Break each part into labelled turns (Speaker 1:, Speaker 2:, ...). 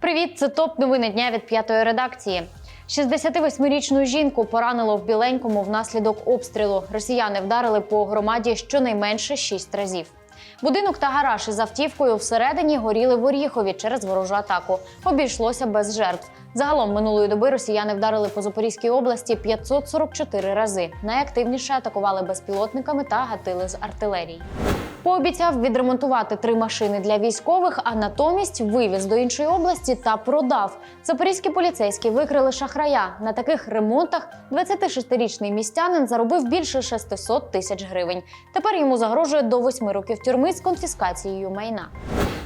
Speaker 1: Привіт, це топ новини дня від п'ятої редакції. 68-річну жінку поранило в біленькому внаслідок обстрілу. Росіяни вдарили по громаді щонайменше шість разів. Будинок та гараж із автівкою всередині горіли в Оріхові через ворожу атаку. Обійшлося без жертв. Загалом минулої доби росіяни вдарили по Запорізькій області 544 рази. Найактивніше атакували безпілотниками та гатили з артилерії. Пообіцяв відремонтувати три машини для військових, а натомість вивіз до іншої області та продав. Запорізькі поліцейські викрили шахрая. На таких ремонтах 26-річний містянин заробив більше 600 тисяч гривень. Тепер йому загрожує до 8 років тюрми з конфіскацією майна.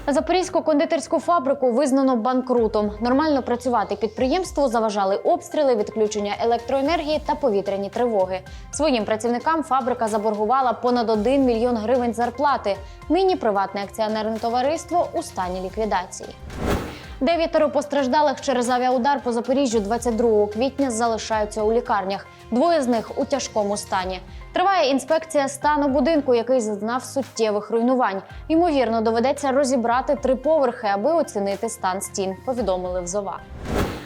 Speaker 1: Запорізьку кондитерську фабрику визнано банкрутом. Нормально працювати підприємству заважали обстріли, відключення електроенергії та повітряні тривоги. Своїм працівникам фабрика заборгувала понад 1 мільйон гривень зарплати. Нині приватне акціонерне товариство у стані ліквідації. Дев'ятеро постраждалих через авіаудар по Запоріжжю 22 квітня залишаються у лікарнях. Двоє з них у тяжкому стані. Триває інспекція стану будинку, який зазнав суттєвих руйнувань. Ймовірно, доведеться розібрати три поверхи, аби оцінити стан стін. Повідомили в ЗОВА.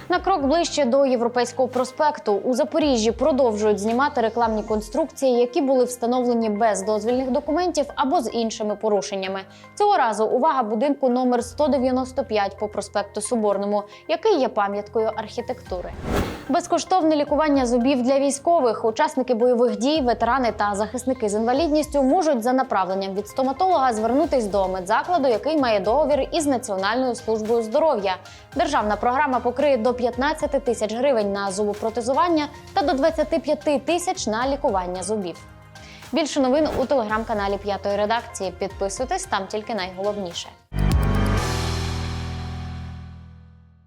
Speaker 1: На крок ближче до європейського проспекту у Запоріжжі продовжують знімати рекламні конструкції, які були встановлені без дозвільних документів або з іншими порушеннями. Цього разу увага будинку номер 195 по проспекту Соборному, який є пам'яткою архітектури. Безкоштовне лікування зубів для військових, учасники бойових дій, ветерани та захисники з інвалідністю можуть за направленням від стоматолога звернутись до медзакладу, який має договір із Національною службою здоров'я. Державна програма покриє до 15 тисяч гривень на зубопротезування та до 25 тисяч на лікування зубів. Більше новин у телеграм-каналі П'ятої редакції. Підписуйтесь там тільки найголовніше.